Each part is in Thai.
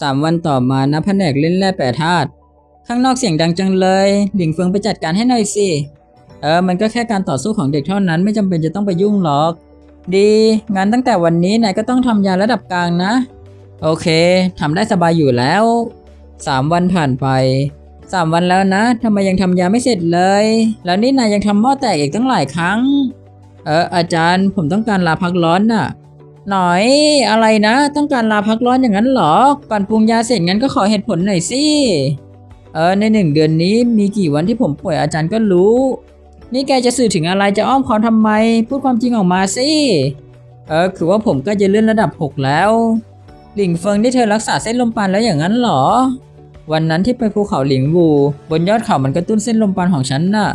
สามวันต่อมานะแผนกเล่นแร่แปรธาตุข้างนอกเสียงดังจังเลยหลิงเฟิงไปจัดการให้หน่อยสิเออมันก็แค่การต่อสู้ของเด็กเท่านั้นไม่จำเป็นจะต้องไปยุ่งหรอก ดีงั้นตั้งแต่วันนี้นายก็ต้องทำยาระดับกลางนะ โอเคทำได้สบายอยู่แล้วสามวันผ่านไปสามวันแล้วนะทำไมยังทำยาไม่เสร็จเลย แล้วนี่นายยังทำหม้อแตกอีกตั้งหลายครั้ง เอออาจารย์ผมต้องการลาพักร้อนน่ะ หน่อยอะไรนะ ต้องการลาพักร้อนอย่างนั้นเหรอ ก่อนปรุงยาเสร็จงั้นก็ขอเหตุผลหน่อยสิ เออในหนึ่งเดือนนี้มีกี่วันที่ผมป่วยอาจารย์ก็รู้ นี่แกจะสื่อถึงอะไรจะอ้อมค้อมทำไม พูดความจริงออกมาสิ เออคือว่าผมก็จะเลื่อนระดับ 6 แล้ว หลิงเฟิงที่เธอรักษาเส้นลมปานแล้วอย่างนั้นเหรอ วันนั้นที่ไปภูเขาหลิงวูบนยอดเขามันกระตุ้นเส้นลมปานของฉันน่ะ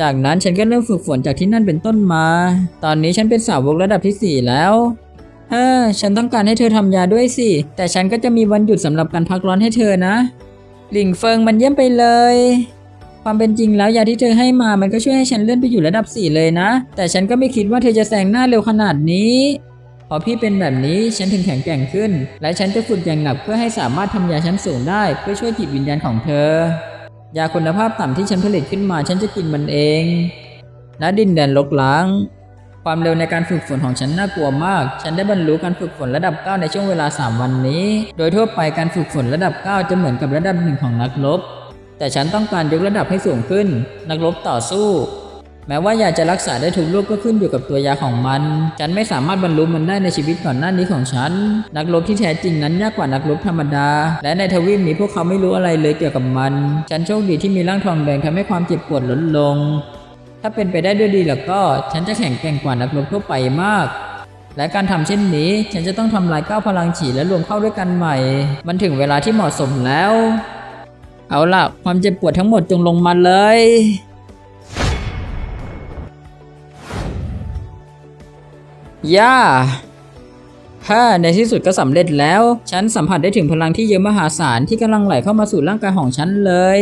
จากนั้นฉันก็เริ่มฝึกฝนจากที่นั่นเป็นต้นมา ตอนนี้ฉันเป็นสาวกระดับที่ 4 แล้ว เฮ้อฉันต้องการให้เธอทำยาด้วยสิ แต่ฉันก็จะมีวันหยุดสำหรับการพักร้อนให้เธอนะ หลิงเฟิงมันเยี่ยมไปเลย ความเป็นจริงแล้วยาที่เธอให้มามันก็ช่วยให้ฉันเลื่อนไปอยู่ระดับ 4 เลยนะ แต่ฉันก็ไม่คิดว่าเธอจะแซงหน้าเร็วขนาดนี้พอพี่เป็นแบบนี้ฉันถึงแข็งแกร่งขึ้น และฉันจะฝึกอย่างหนักเพื่อให้สามารถทำยาชั้นสูงได้ เพื่อช่วยจิตวิญญาณของเธอ ยาคุณภาพต่ำที่ฉันผลิตขึ้นมาฉันจะกินมันเองณดินแดนลกล้าง ความเร็วในการฝึกฝนของฉันน่ากลัวมาก ฉันได้บรรลุการฝึกฝนระดับ 9 ในช่วงเวลา 3 วันนี้ โดยทั่วไปการฝึกฝนระดับ 9 จะเหมือนกับระดับหนึ่งของนักรบ แต่ฉันต้องการยกระดับให้สูงขึ้น นักรบต่อสู้ แม้ว่ายาจะรักษาได้ทุกโรคก็ขึ้นอยู่กับตัวยาของมัน ฉันไม่สามารถบรรลุมันได้ในชีวิตก่อนหน้านี้ของฉัน นักรบที่แท้จริงนั้นยากกว่านักรบธรรมดา และในทวีปนี้พวกเขาไม่รู้อะไรเลยเกี่ยวกับมัน ฉันโชคดีที่มีร่างทองแดงทำให้ความเจ็บปวดลดลง ถ้าเป็นไปได้ด้วยดีแล้วก็ฉันจะแข็งแกร่งกว่านักรบทั่วไปมาก และการทำเช่นนี้ ฉันจะต้องทำลายก้าวพลังฉีและรวมเข้าด้วยกันใหม่ มันถึงเวลาที่เหมาะสมแล้ว เอาล่ะ ความเจ็บปวดทั้งหมดจงลงมาเลยย่าฮ่าในที่สุดก็สำเร็จแล้ว ฉันสัมผัสได้ถึงพลังที่เยอะมหาศาลที่กำลังไหลเข้ามาสู่ร่างกายของฉันเลย